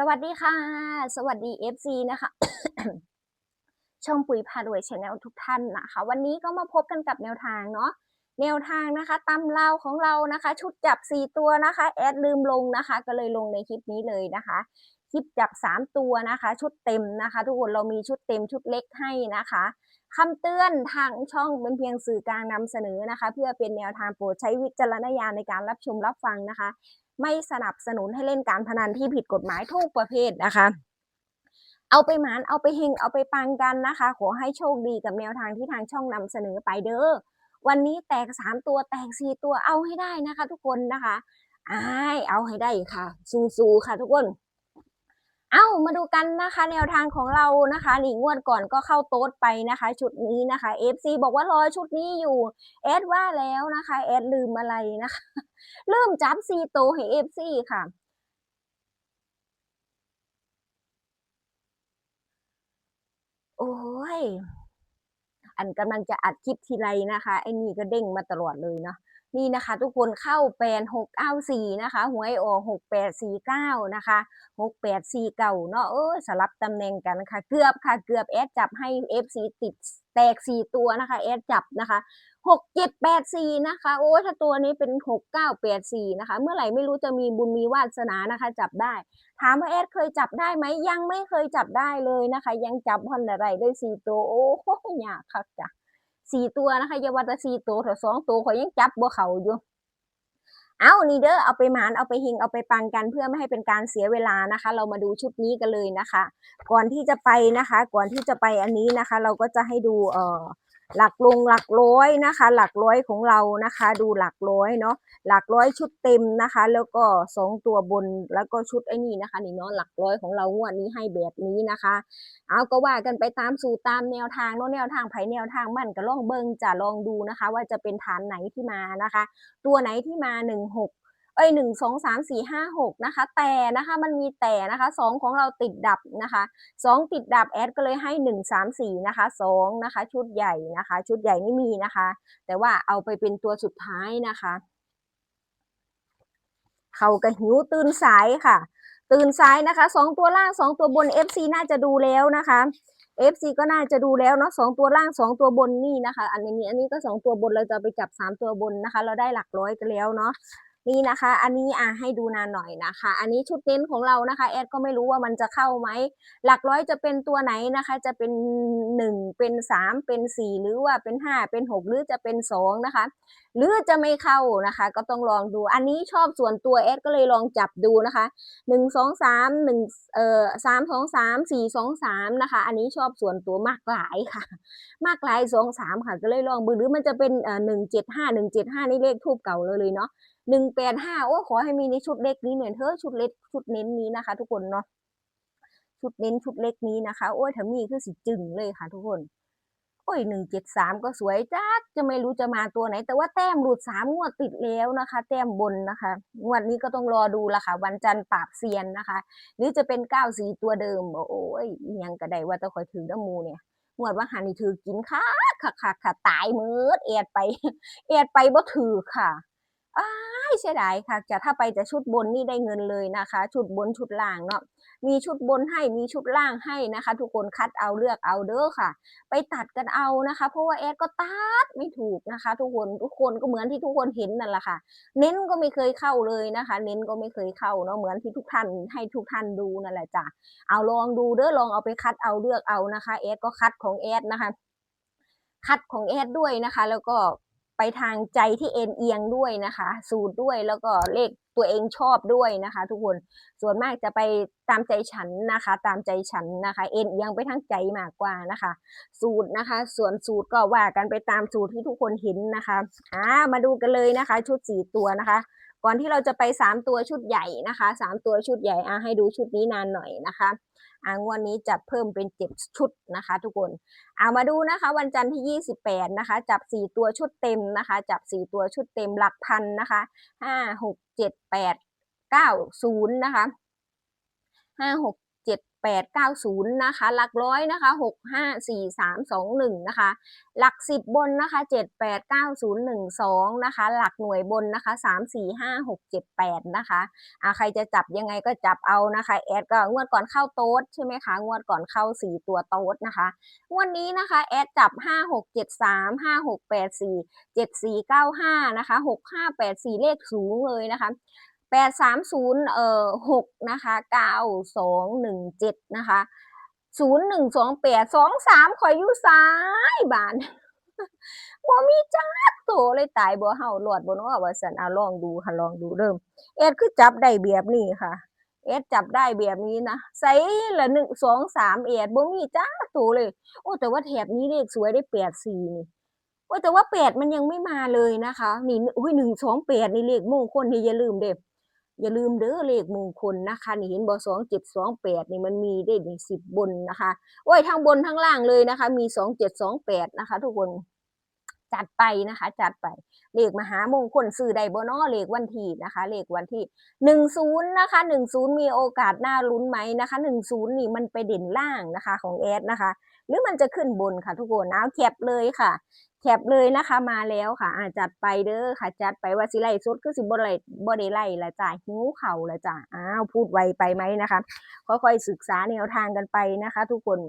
สวัสดีค่ะ สวัสดี FC นะคะ ช่องปุ๋ยพารวยชาแนลทุกท่านนะคะ วันนี้ก็มาพบกันกับแนวทางเนาะแนวทางนะคะตำเล่าของเรานะคะ ชุดจับ 4 ตัวนะคะ แอดลืมลงนะคะ ก็เลยลงในคลิปนี้เลยนะคะ คลิปจับ 3 ตัวนะคะ ชุดเต็มนะคะ ทุกคนเรามีชุดเต็มชุดเล็กให้นะคะคำเตือนทางช่องเป็นเพียงสื่อกลางนำเสนอนะคะ เพื่อเป็นแนวทางโปรดใช้วิจารณญาณในการรับชมรับฟังนะคะ ไม่สนับสนุนให้เล่นการพนันที่ผิดกฎหมายทุกประเภทนะคะ เอาไปหมานเอาไปเฮงเอาไปปังกันนะคะ ขอให้โชคดีกับแนวทางที่ทางช่องนำเสนอไปเด้อวันนี้แตกสามตัวแตกสี่ตัวเอาให้ได้นะคะ ทุกคนนะคะอายเอาให้ได้ค่ะ สู้ๆค่ะ ทุกคนเอามาดูกันนะคะ แนวทางของเรานะคะนี่งวดก่อนก็เข้าโต๊ดไปนะคะ ชุดนี้นะคะ FC บอกว่ารอชุดนี้อยู่แอดว่าแล้วนะคะแอดลืมอะไรนะคะ ลืมจับซีโตให้เอฟซีค่ะโอ้ย อันกำลังจะอัดคลิปทีไรนะคะ ไอ้นี่ก็เด้งมาตลอดเลยเนาะ นี่นะคะ ทุกคนเข้าแปนหกเก้าสี่นะคะหวยออกหกแปดสี่เก้านะคะหกแปดสี่เก้าเนาะเออสลับตำแหน่งกันค่ะ เกือบค่ะเกือบแอดจับให้เอฟซีติดแตกสี่ตัวนะคะแอดจับนะคะหกเจ็ดแปดสี่นะคะ โอ้ถ้าตัวนี้เป็นหกเก้าแปดสี่นะคะ เมื่อไหร่ไม่รู้จะมีบุญมีวาสนานะคะ จับได้ ถามว่าแอดเคยจับได้ไหมยังไม่เคยจับได้เลยนะคะ ยังจับพันอะไรได้สี่ตัวโอ้โหยากคักจ้ะ สี่ตัวนะคะอย่าว่าแต่สี่ตัวถอะสองตัวเขายังจับบ่เขาอยู่ เอานี่เด้อเอาไปหมานเอาไปหิงเอาไปปังกันเพื่อไม่ให้เป็นการเสียเวลานะคะ เรามาดูชุดนี้กันเลยนะคะ ก่อนที่จะไปนะคะ ก่อนที่จะไปอันนี้นะคะ เราก็จะให้ดูเอ่อ หลักลงหลักร้อยนะคะ หลักร้อยของเรานะคะ ดูหลักร้อยเนาะหลักร้อยชุดเต็มนะคะ แล้วก็สองตัวบนแล้วก็ชุดไอ้นี่นะคะนี่เนาะหลักร้อยของเรางวดนี้ให้แบบนี้นะคะ เอาก็ว่ากันไปตามสู่ตามแนวทางเนาะแนวทางไผแนวทางมันก็ลองเบิงจะลองดูนะคะ ว่าจะเป็นฐานไหนที่มานะคะ ตัวไหนที่มาหนึ่งหก เอ้ยหนึ่งสองสามสี่ห้าหกนะคะ แต่นะคะมันมีแต่นะคะสองของเราติดดับนะคะสองติดดับแอดก็เลยให้หนึ่งสามสี่นะคะสองนะคะ ชุดใหญ่นะคะ ชุดใหญ่ไม่มีนะคะ แต่ว่าเอาไปเป็นตัวสุดท้ายนะคะเขากระหิวตื่นสายค่ะ ตื่นสายนะคะสองตัวล่างสองตัวบน FC น่าจะดูแล้วนะคะ FC ก็น่าจะดูแล้วเนาะสองตัวล่างสองตัวบนนี่นะคะ อันนี้อันนี้ก็สองตัวบนเราจะไปจับสามตัวบนนะคะ เราได้หลักร้อยกันแล้วเนาะ นี่นะคะ อันนี้อะให้ดูนานหน่อยนะคะ อันนี้ชุดเน้นของเรานะคะ แอดก็ไม่รู้ว่ามันจะเข้าไหม หลักร้อยจะเป็นตัวไหนนะคะ จะเป็นหนึ่งเป็นสามเป็นสี่หรือว่าเป็นห้าเป็นหกหรือจะเป็นสองนะคะ หรือจะไม่เข้านะคะ ก็ต้องลองดู อันนี้ชอบส่วนตัวแอดก็เลยลองจับดูนะคะหนึ่งสองสามหนึ่งเอ่อสามสองสามสี่สองสามนะคะ อันนี้ชอบส่วนตัวมากหลายค่ะ มากหลายสองสามค่ะ ก็เลยลองดูหรือมันจะเป็นเอ่อหนึ่งเจ็ดห้าหนึ่งเจ็ดห้านี่เลขทูบเก่าเลยเลยเนาะ หนึ่งแปดห้าโอ้ขอให้มีในชุดเล็กนี้หน่อยเถอะชุดเล็กชุดเน้นนี้นะคะ ทุกคนเนาะชุดเน้นชุดเล็กนี้นะคะ โอ้ยถ้ามีคือสิจึงเลยค่ะ ทุกคน โอ้ยหนึ่งเจ็ดสามก็สวยจักจะไม่รู้จะมาตัวไหน แต่ว่าแต้มหลุดสามงวดติดแล้วนะคะ แต้มบนนะคะงวดนี้ก็ต้องรอดูละค่ะ วันจันทร์ปราบเซียนนะคะ หรือจะเป็นเก้าสีตัวเดิมโอ้ยยังกระไดว่าแตะคอยถือน้ำมูเนี่ยงวดว่าหันนี่ถือกินค่ะค่ะค่ะค่ะตายมืดเอ็ดไปเอ็ดไปบ่ถือค่ะ เสียดายค่ะจะถ้าไปจะชุดบนนี่ได้เงินเลยนะคะ ชุดบนชุดล่างเนาะมีชุดบนให้มีชุดล่างให้นะคะ ทุกคนคัดเอาเลือกเอาเด้อค่ะ ไปตัดกันเอานะคะ เพราะว่าแอดก็ตัดไม่ถูกนะคะ ทุกคนทุกคนก็เหมือนที่ทุกคนเห็นนั่นแหละค่ะ เน้นก็ไม่เคยเข้าเลยนะคะ เน้นก็ไม่เคยเข้าเนาะเหมือนที่ทุกท่านให้ทุกท่านดูนั่นแหละจ้ะเอาลองดูเด้อลองเอาไปคัดเอาเลือกเอานะคะแอดก็คัดของแอดนะคะคัดของแอดด้วยนะคะ แล้วก็ ไปทางใจที่เอ็นเอียงด้วยนะคะ สูตรด้วยแล้วก็เลขตัวเองชอบด้วยนะคะ ทุกคนส่วนมากจะไปตามใจฉันนะคะ ตามใจฉันนะคะ เอ็นเอียงไปทางใจมากกว่านะคะ สูตรนะคะ ส่วนสูตรก็ว่ากันไปตามสูตรที่ทุกคนเห็นนะคะอ่ามาดูกันเลยนะคะ ชุดสี่ตัวนะคะ ก่อนที่เราจะไปสามตัวชุดใหญ่นะคะสามตัวชุดใหญ่อะให้ดูชุดนี้นานหน่อยนะคะอ่างวันนี้จัดเพิ่มเป็นเจ็ดชุดนะคะ ทุกคนเอามาดูนะคะ วันจันทร์ที่ 28 นะคะ จับ 4 ตัวชุดเต็มนะคะ จับ 4 ตัวชุดเต็มหลักพันนะคะ 5 6 7 8 9 0 นะคะ 5 6 เจ็ดแปดเก้าศูนย์นะคะหลักร้อยนะคะหกห้าสี่สามสองหนึ่งนะคะหลักสิบบนนะคะเจ็ดแปดเก้าศูนย์หนึ่งสองนะคะหลักหน่วยบนนะคะสามสี่ห้าหกเจ็ดแปดนะคะอ่าใครจะจับยังไงก็จับเอานะคะแอดก็งวดก่อนเข้าโต๊ดใช่ไหมคะงวดก่อนเข้าสี่ตัวโต๊ดนะคะงวดนี้นะคะแอดจับห้าหกเจ็ดสามห้าหกแปดสี่เจ็ดสี่เก้าห้านะคะหกห้าแปดสี่เลขสูงเลยนะคะ แปดสามศูนย์เอ่อหกนะคะเก้าสองหนึ่งเจ็ดนะคะศูนย์หนึ่งสองแปดสองสามข่อยอยู่ซ้ายบานบ่มีจักโตเลยตายบ่เฮาหลอดบ่เนาะว่าซั่นเอาลองดูค่ะลองดูเริ่ม เอ็ดคือจับได้แบบนี้ค่ะ เอ็ดจับได้แบบนี้นะใส่ละหนึ่งสองสามเอ็ดบ่มีจักโตเลย โอ้แต่ว่าแถบนี้เลขสวยได้แปดสี่นี่โอ้แต่ว่าแปดมันยังไม่มาเลยนะคะ นี่อุ้ยหนึ่งสองแปดนี่เลขมงคลนี่อย่าลืมเด้อ อย่าลืมเด้อเลขมงคลนะคะ นี่เห็นบ่สองเจ็ดสองแปดนี่มันมีได้นี่สิบบนนะคะโอ้ยทั้งบนทั้งล่างเลยนะคะ มีสองเจ็ดสองแปดนะคะ ทุกคนจัดไปนะคะ จัดไปเลขมหามงคลซื้อได้บ่เนาะเลขวันที่นะคะ เลขวันที่หนึ่งศูนย์นะคะหนึ่งศูนย์มีโอกาสหน่าลุ้นไหมนะคะหนึ่งศูนย์นี่มันไปเด่นล่างนะคะ ของแอดนะคะ หรือมันจะขึ้นบนค่ะทุกคนเอาแคปเลยค่ะ คปเลยนะคะมาแล้วค่ะอาจัดไปเด้อค่ะ จัดไปว่าสิไล่สุดคือสิบ่ไล่บ่ได้ไล่ละจ้าหิวเข่าละจ้าอ้าวพูดไวไปไหมนะคะ ค่อยๆศึกษาแนวทางกันไปนะคะ ทุกคน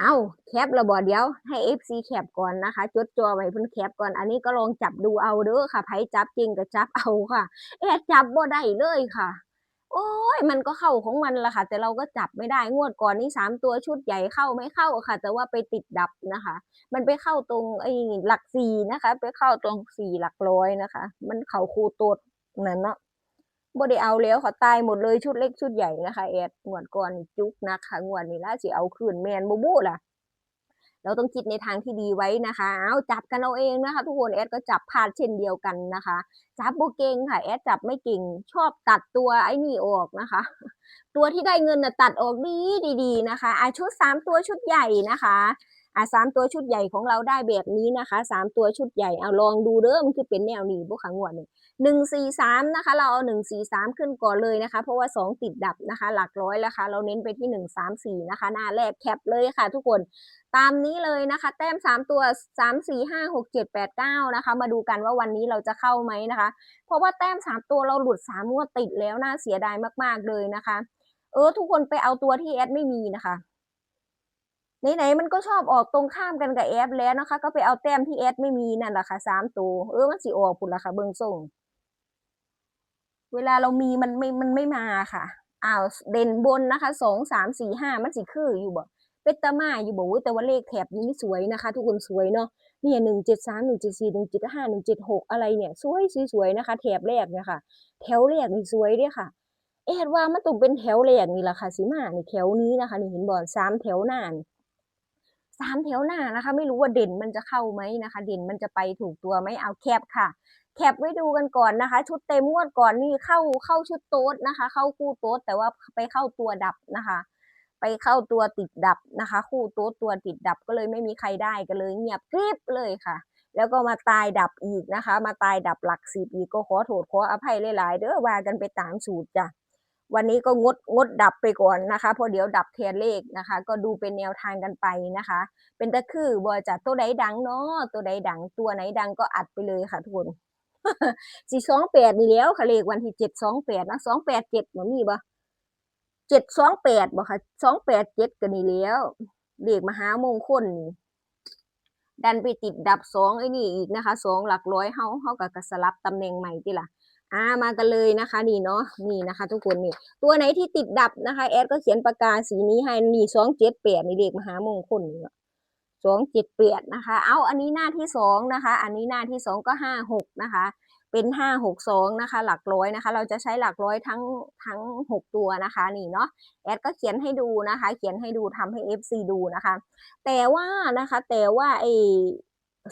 เอาแคประบอเดียวให้ FC แคปก่อนนะคะ จดจอไว้เพิ่นแคปก่อนอันนี้ก็ลองจับดูเอาเด้อค่ะไผจับจริงก็จับเอาค่ะ แอดจับบ่ได้เลยค่ะ โอ้ยมันก็เข้าของมันละค่ะ แต่เราก็จับไม่ได้งวดก่อนนี้สามตัวชุดใหญ่เข้าไม่เข้าค่ะ แต่ว่าไปติดดับนะคะ มันไปเข้าตรงไอ้หลักสี่นะคะ ไปเข้าตรงสี่หลักร้อยนะคะ มันเข้าคูโตดนั่นเนาะบ่ได้เอาแล้วค่ะตายหมดเลยชุดเล็กชุดใหญ่นะคะแอดงวดก่อนจุกนะคะงวดนี้ล่ะสิเอาคืนแมนบ่บูล่ะ เราต้องคิดในทางที่ดีไว้นะคะเอาจับกันเอาเองนะคะ ทุกคนแอดก็จับพลาดเช่นเดียวกันนะคะ จับโบเก่งค่ะแอดจับไม่เก่งชอบตัดตัวไอ้นี่ออกนะคะ ตัวที่ได้เงินน่ะตัดออกดีดีๆนะคะอะชุดสามตัวชุดใหญ่นะคะ อะสามตัวชุดใหญ่ของเราได้แบบนี้นะคะสามตัวชุดใหญ่เอาลองดูเด้อมันคือเป็นแนวนี้บุขังวดนี่หนึ่งสี่สามนะคะ เราเอาหนึ่งสี่สามขึ้นก่อนเลยนะคะ เพราะว่าสองติดดับนะคะ หลักร้อยแล้วค่ะเราเน้นไปที่หนึ่งสามสี่นะคะ หน้าแรกแคปเลยค่ะ ทุกคนตามนี้เลยนะคะ แต้มสามตัวสามสี่ห้าหกเจ็ดแปดเก้านะคะ มาดูกันว่าวันนี้เราจะเข้าไหมนะคะ เพราะว่าแต้มสามตัวเราหลุดสามงวดติดแล้วน่าเสียดายมากๆเลยนะคะ เออ ทุกคนไปเอาตัวที่แอดไม่มีนะคะ ไหนๆมันก็ชอบออกตรงข้ามกันกับแอดแล้วนะคะ ก็ไปเอาแต้มที่แอดไม่มีนั่นแหละค่ะสามตัวเออมันสิออกพุ่นละค่ะ เบิ่งส่ง เวลาเรามีมันไม่มันไม่มาค่ะอ้าวเด่นบนนะคะสองสามสี่ห้ามันสิคืออยู่บ่เป็นตามาอยู่บ่แต่ว่าเลขแถบนี้สวยนะคะ ทุกคนสวยเนาะเนี่ยหนึ่งเจ็ดสามหนึ่งเจ็ดสี่หนึ่งเจ็ดห้าหนึ่งเจ็ดหกอะไรเนี่ย สวยสวยนะคะ แถบแรกเนี่ยค่ะ แถวแรกนี่สวยเด้อค่ะ เอ็ดว่ามันต้องเป็นแถวแรกนี่แหละค่ะสิมานี่แถวนี้นะคะนี่เห็นบ่สามแถวหน้านี่ สามแถวหน้านะคะ ไม่รู้ว่าเด่นมันจะเข้าไหมนะคะ เด่นมันจะไปถูกตัวไหมเอาแคบค่ะ แคปไว้ดูกันก่อนนะคะ ชุดเต็มงวดก่อนนี่เข้าเข้าชุดโต๊ดนะคะ เข้าคู่โต๊ดแต่ว่าไปเข้าตัวดับนะคะ ไปเข้าตัวติดดับนะคะ คู่โต๊ดตัวติดดับก็เลยไม่มีใครได้กันเลยเงียบกริบเลยค่ะแล้วก็มาตายดับอีกนะคะ มาตายดับหลักสิบอีกก็ขอโทษขออภัยหลายๆเด้อว่ากันไปตามสูตรจ้ะ วันนี้ก็งดงดดับไปก่อนนะคะเพราะเดี๋ยวดับเทียนเลขนะคะ ก็ดูเป็นแนวทางกันไปนะคะ เป็นตะคือบ่จะตัวใดดังเนาะตัวใดดังตัวไหนดังก็อัดไปเลยค่ะทุกคนสี่สองแปดนี่แล้วค่ะเลขวันที่เจ็ดสองแปดนะสองแปดเจ็ดมันมีบ่เจ็ดสองแปดบ่ค่ะสองแปดเจ็ดก็นี่แล้วเลขมหามงคลนี่ดันไปติดดับสองไอ้นี่อีกนะคะสองหลักร้อยเฮาเฮากับสลับตำแหน่งใหม่ติล่ะ อ่ามากันเลยนะคะนี่เนาะนี่นะคะ ทุกคนนี่ ตัวไหนที่ติดดับนะคะ แอดก็เขียนปากกาสีนี้ให้นี่สองเจ็ดแปดนี่เลขมหามงคลนี่สองเจ็ดแปดนะคะ เอาอันนี้หน้าที่สองนะคะ อันนี้หน้าที่สองก็ห้าหกนะคะ เป็นห้าหกสองนะคะ หลักร้อยนะคะ เราจะใช้หลักร้อยทั้งทั้งหกตัวนะคะนี่เนาะแอดก็เขียนให้ดูนะคะ เขียนให้ดูทำให้ FC ดูนะคะ แต่ว่านะคะ แต่ว่าไอ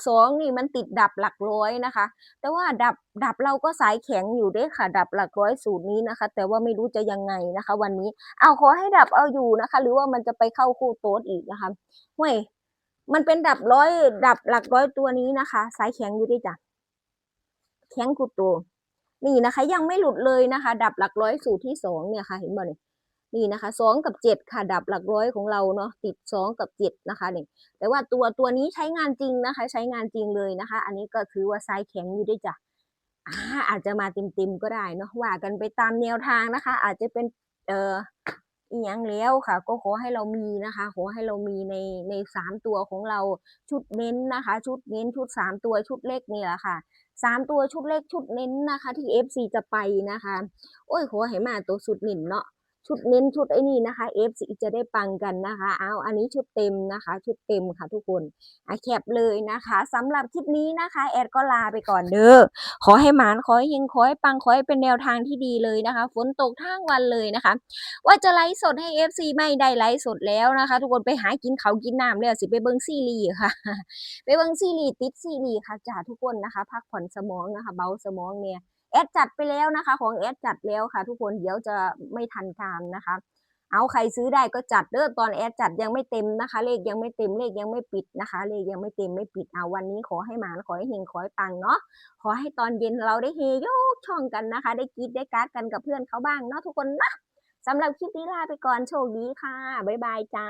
สองนี่มันติดดับหลักร้อยนะคะ แต่ว่าดับดับเราก็สายแข็งอยู่ด้วยค่ะ ดับหลักร้อยสูตรนี้นะคะ แต่ว่าไม่รู้จะยังไงนะคะ วันนี้เอาขอให้ดับเอาอยู่นะคะ หรือว่ามันจะไปเข้าคู่โต๊ดอีกนะคะเว้ยมันเป็นดับร้อย ดับหลักร้อยตัวนี้นะคะ สายแข็งอยู่ด้วยจ้ะแข็งกูตัวนี่นะคะ ยังไม่หลุดเลยนะคะ ดับหลักร้อยสูตรที่สองเนี่ยค่ะ เห็นบ่เนี่ย นี่นะคะสองกับเจ็ดค่ะดับหลักร้อยของเราเนาะติดสองกับเจ็ดนะคะนี่แต่ว่าตัวตัวนี้ใช้งานจริงนะคะ ใช้งานจริงเลยนะคะ อันนี้ก็ถือว่าไซส์แข็งอยู่ด้วยจ้ะอาจจะมาเต็มๆก็ได้เนาะว่ากันไปตามแนวทางนะคะ อาจจะเป็นเอ่ออีหยังแล้วค่ะ ก็ขอให้เรามีนะคะ ขอให้เรามีในในสามตัวของเราชุดเน้นนะคะ ชุดเน้นชุดสามตัวชุดเล็กนี่แหละค่ะสามตัวชุดเล็กชุดเน้นนะคะ ที่ FC จะไปนะคะ โอ้ยขอให้มาตัวสุดหนินเนาะ ชุดเน้นชุดไอ้นี่นะคะ FC จะได้ปังกันนะคะ เอาอันนี้ชุดเต็มนะคะ ชุดเต็มค่ะทุกคนอะแคปเลยนะคะสำหรับคลิปนี้นะคะแอดก็ลาไปก่อนเด้อขอให้หมานขอให้เฮงขอให้ปังขอให้เป็นแนวทางที่ดีเลยนะคะ ฝนตกทั้งวันเลยนะคะ ว่าจะไลฟ์สดให้ FC ไม่ได้ไลฟ์สดแล้วนะคะ ทุกคนไปหากินเขากินน้ำแล้วสิไปเบิ้งซีรีส์ค่ะ ไปเบิ่งซีรีส์ติดซีรีส์ค่ะจ้าทุกคนนะคะ พักผ่อนสมองนะคะ เบาสมองเนี่ย ดจัดไปแล้วนะคะ ของแอดจัดแล้วค่ะ ทุกคนเดี๋ยวจะไม่ทันการนะคะ เอาใครซื้อได้ก็จัดเด้อตอนแอดจัดยังไม่เต็มนะคะ เลขยังไม่เต็มเลขยังไม่ปิดนะคะ เลขยังไม่เต็มไม่ปิดเอาวันนี้ขอให้หมานขอให้เฮงขอให้ปังเนาะขอให้ตอนเย็นเราได้เฮยกช่องกันนะคะ ได้กีดได้การ์ดกันกับเพื่อนเขาบ้างเนาะทุกคนนะสำหรับคลิปนี้ลาไปก่อนโชคดีค่ะบ๊ายบายจ้า